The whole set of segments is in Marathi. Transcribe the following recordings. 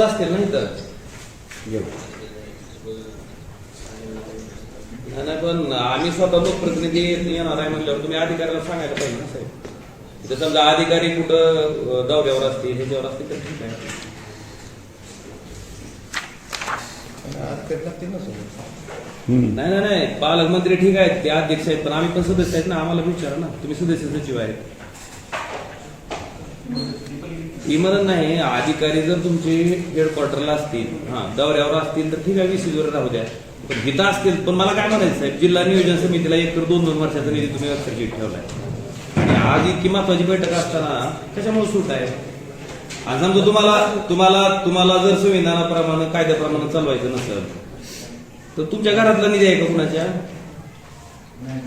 असतील ना इथं? नाही पण आम्ही स्वतः लोकप्रतिनिधी येणार आहे म्हटल्यावर तुम्ही अधिकाऱ्याला सांगायला पाहिजे ना साहेब. इथं समजा अधिकारी कुठं दौऱ्यावर असतील ह्याच्यावर असतील तर ठीक आहे. नाही नाही नाही. पालकमंत्री ठीक आहेत ते अध्यक्ष आहेत पण आम्ही पण सदस्य आहेत ना आम्हाला विचारा ना. तुम्ही सदस्य सचिव आहेत. इमरण नाही अधिकारी जर तुमचे हेडक्वार्टरला असतील हा दौऱ्यावर असतील तर ठीक आहे वीस वर राहू द्या. पण हिता असतील पण मला काय म्हणायचं साहेब जिल्हा नियोजन समितीला एक तर दोन दोन वर्षाचा निधी तुम्ही अक्षरशः ठेवलाय. आणि आज इतकी महत्वाची बैठक असताना कशामुळे सूट आहे? आणि समजा तुम्हाला तुम्हाला तुम्हाला जर संविधानाप्रमाणे कायद्याप्रमाणे चालवायचं नसेल तर तुमच्या घरातला निधी आहे का कुणाच्या? नाही.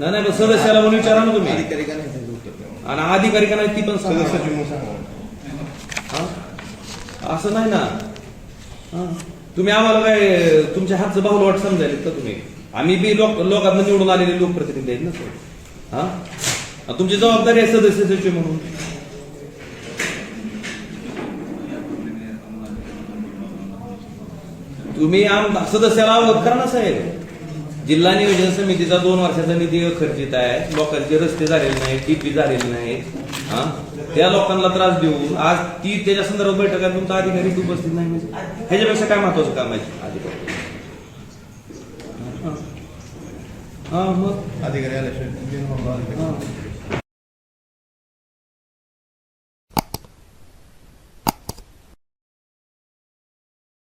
नाही सदस्याला म्हणून विचारा ना तुम्ही. आणि अधिकारी का नाही ती पण सांगा. हा? असं नाही ना. तुम्ही आम्हाला काय तुमच्या हातचं बाहुल वाट समजायला का तुम्ही. आम्ही बी लोक लोकांना निवडून आलेले लोकप्रतिनिधी आहेत ना सर. हा? तुमची जबाबदारी आहे सदस्य सचिव म्हणून. तुम्ही आम सदस्याला अवगत करा ना साहेब. जिल्हा नियोजन समितीचा दोन वर्षाचा निधी खर्चित आहे. लोकांचे रस्ते झालेले नाहीत डीपी झालेले नाहीत. हा? त्या लोकांना त्रास देऊन आज ती त्याच्या संदर्भात बैठकात तुमचा अधिकारी उपस्थित नाही म्हणजे ह्याच्यापेक्षा काय महत्वाचं काम आहे? अधिकारी. हा. हा मग? अधिकारी आल्याशिवाय.